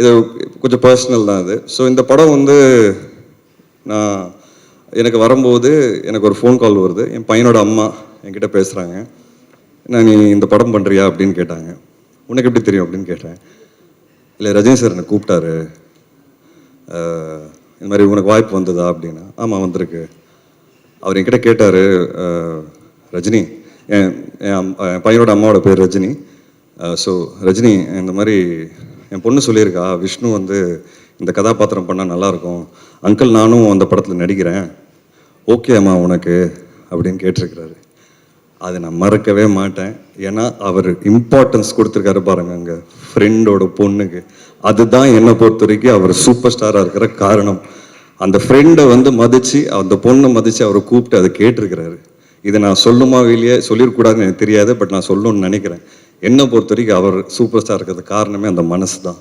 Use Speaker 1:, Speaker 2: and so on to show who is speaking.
Speaker 1: இது கொஞ்சம் பர்சனல் தான் அது. ஸோ இந்த படம் வந்து நான் எனக்கு வரும்போது எனக்கு ஒரு ஃபோன் கால் வருது. என் பையனோட அம்மா என்கிட்ட பேசுகிறாங்க நான் நீ இந்த படம் பண்ணுறியா அப்படின்னு கேட்டாங்க. உனக்கு எப்படி தெரியும் அப்படின்னு கேட்டேன். இல்லை ரஜினி சார் என்னை கூப்பிட்டாரு. இந்த மாதிரி உனக்கு வாய்ப்பு வந்ததா? அப்படின்னா ஆமாம் வந்திருக்கு. அவர் என்கிட்ட கேட்டார் ரஜினி என் என் பையனோட அம்மாவோட பேர் ரஜினி. ஸோ ரஜினி இந்த மாதிரி என் பொண்ணு சொல்லியிருக்கா விஷ்ணு வந்து இந்த கதாபாத்திரம் பண்ணால் நல்லாயிருக்கும். அங்கிள் நானும் அந்த படத்தில் நடிக்கிறேன். ஓகே அம்மா உனக்கு அப்படின்னு கேட்டிருக்கிறாரு. அதை நான் மறக்கவே மாட்டேன். ஏன்னா அவர் இம்பார்ட்டன்ஸ் கொடுத்துருக்காரு பாருங்க அங்கே ஃப்ரெண்டோட பொண்ணுக்கு. அதுதான் என்னை பொறுத்த வரைக்கும் அவர் சூப்பர் ஸ்டாராக இருக்கிற காரணம். அந்த ஃப்ரெண்டை வந்து மதித்து அந்த பொண்ணை மதித்து அவரை கூப்பிட்டு அதை கேட்டிருக்கிறாரு. இதை நான் சொல்லுமா இல்லையே சொல்லிடக்கூடாதுன்னு எனக்கு தெரியாது பட் நான் சொல்லணும்னு நினைக்கிறேன். என்னை பொறுத்த வரைக்கும் அவர் சூப்பர் ஸ்டார் இருக்கிறது காரணமே அந்த மனசு தான்.